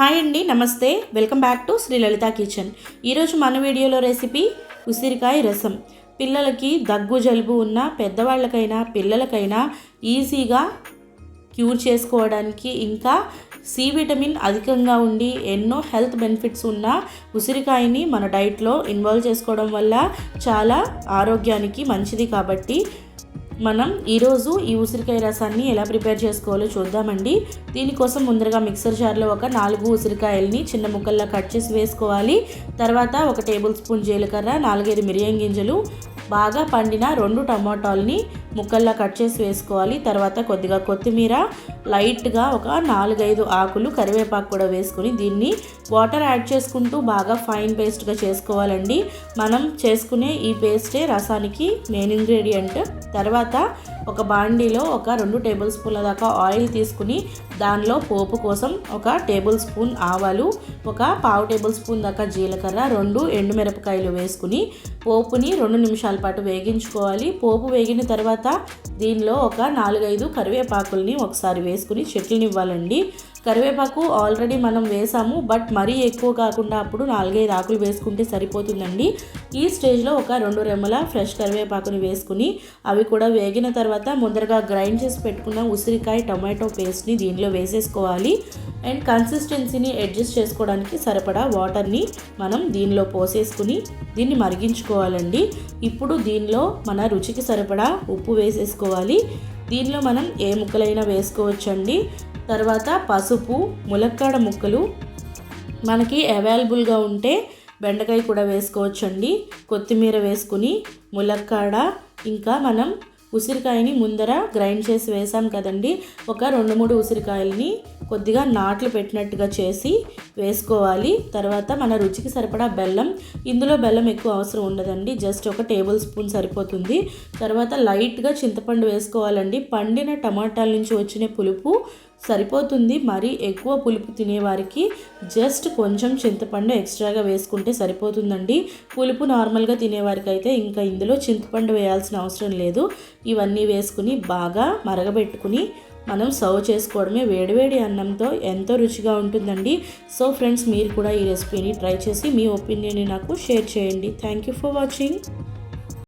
Hi అండి నమస్తే. Welcome back to Shri Lalitha kitchen. ఈరోజు మన వీడియోలో రెసిపీ ఉసిరికాయ రసం. పిల్లలకి దగ్గు జలుబు ఉన్న పెద్దవాళ్ళకైనా పిల్లలకైనా ఈజీగా క్యూర్ చేసుకోవడానికి ఇంకా సి విటమిన్ అధికంగా ఉండి ఎన్నో హెల్త్ బెనిఫిట్స్ ఉన్న ఉసిరికాయని మన డైట్లో ఇన్వాల్వ్ చేసుకోవడం వల్ల చాలా ఆరోగ్యానికి మంచిది కాబట్టి మనం ఈరోజు ఈ ఉసిరికాయ రసాన్ని ఎలా ప్రిపేర్ చేసుకోవాలో చూద్దామండి. దీనికోసం ముందరగా మిక్సర్ జార్లో ఒక నాలుగు ఉసిరికాయల్ని చిన్న ముక్కల్లా కట్ చేసి వేసుకోవాలి. తర్వాత ఒక టేబుల్ స్పూన్ జీలకర్ర నాలుగైదు మిరియం గింజలు బాగా పండిన రెండు టమాటాలని ముక్కల్లా కట్ చేసి వేసుకోవాలి. తర్వాత కొద్దిగా కొత్తిమీర లైట్గా ఒక నాలుగైదు ఆకులు కరివేపాకు కూడా వేసుకుని దీన్ని వాటర్ యాడ్ చేసుకుంటూ బాగా ఫైన్ పేస్ట్గా చేసుకోవాలండి. మనం చేసుకునే ఈ పేస్టే రసానికి మెయిన్ ఇంగ్రీడియంట్. తర్వాత ఒక బాండీలో ఒక రెండు టేబుల్ స్పూన్ల దాకా ఆయిల్ తీసుకుని దానిలో పోపు కోసం ఒక టేబుల్ స్పూన్ ఆవాలు ఒక పావు టేబుల్ స్పూన్ దాకా జీలకర్ర రెండు ఎండుమిరపకాయలు వేసుకుని పోపుని రెండు నిమిషాల పాటు వేగించుకోవాలి. పోపు వేగిన తర్వాత దీనిలో ఒక నాలుగైదు కరివేపాకుల్ని ఒకసారి వేసుకుని చెట్లనివ్వాలండి కరివేపాకు ఆల్రెడీ మనం వేసాము బట్ మరీ ఎక్కువ కాకుండా అప్పుడు నాలుగైదు ఆకులు వేసుకుంటే సరిపోతుందండి. ఈ స్టేజ్లో ఒక రెండు రెమ్మల ఫ్రెష్ కరివేపాకుని వేసుకుని అవి కూడా వేగిన తర్వాత ముందరగా గ్రైండ్ చేసి పెట్టుకున్న ఉసిరికాయ టొమాటో పేస్ట్ని దీనిలో వేసేసుకోవాలి. అండ్ కన్సిస్టెన్సీని అడ్జస్ట్ చేసుకోవడానికి సరిపడా వాటర్ని మనం దీనిలో పోసేసుకుని దీన్ని మరిగించుకోవాలండి. ఇప్పుడు దీనిలో మన రుచికి సరిపడా ఉప్పు వేసేసుకోవాలి. దీనిలో మనం ఏ ముక్కలైనా వేసుకోవచ్చండి. తర్వాత పసుపు ములక్కాడ ముక్కలు. మనకి అవైలబుల్గా ఉంటే బెండకాయ కూడా వేసుకోవచ్చండి. కొత్తిమీర వేసుకుని ములక్కాడ ఇంకా మనం ఉసిరికాయని ముందర గ్రైండ్ చేసి వేసాం కదండి. ఒక రెండు మూడు ఉసిరికాయలని కొద్దిగా నాట్లు పెట్టినట్టుగా చేసి వేసుకోవాలి. తర్వాత మన రుచికి సరిపడా బెల్లం. ఇందులో బెల్లం ఎక్కువ అవసరం ఉండదండి. జస్ట్ ఒక టేబుల్ స్పూన్ సరిపోతుంది. తర్వాత లైట్గా చింతపండు వేసుకోవాలండి. పండిన టమాటాల నుంచి వచ్చిన పులుపు సరిపోతుంది. మరీ ఎక్కువ పులుపు తినేవారికి జస్ట్ కొంచెం చింతపండు ఎక్స్ట్రాగా వేసుకుంటే సరిపోతుందండి. పులుపు నార్మల్గా తినేవారికి అయితే ఇంకా ఇందులో చింతపండు వేయాల్సిన అవసరం లేదు. ఇవన్నీ వేసుకుని బాగా మరగబెట్టుకుని మనం సర్వ్ చేసుకోవడమే వేడివేడి అన్నంతో ఎంతో రుచిగా ఉంటుందండి. సో ఫ్రెండ్స్ మీరు కూడా ఈ రెసిపీని ట్రై చేసి మీ ఒపీనియన్ని నాకు షేర్ చేయండి. Thank you for watching.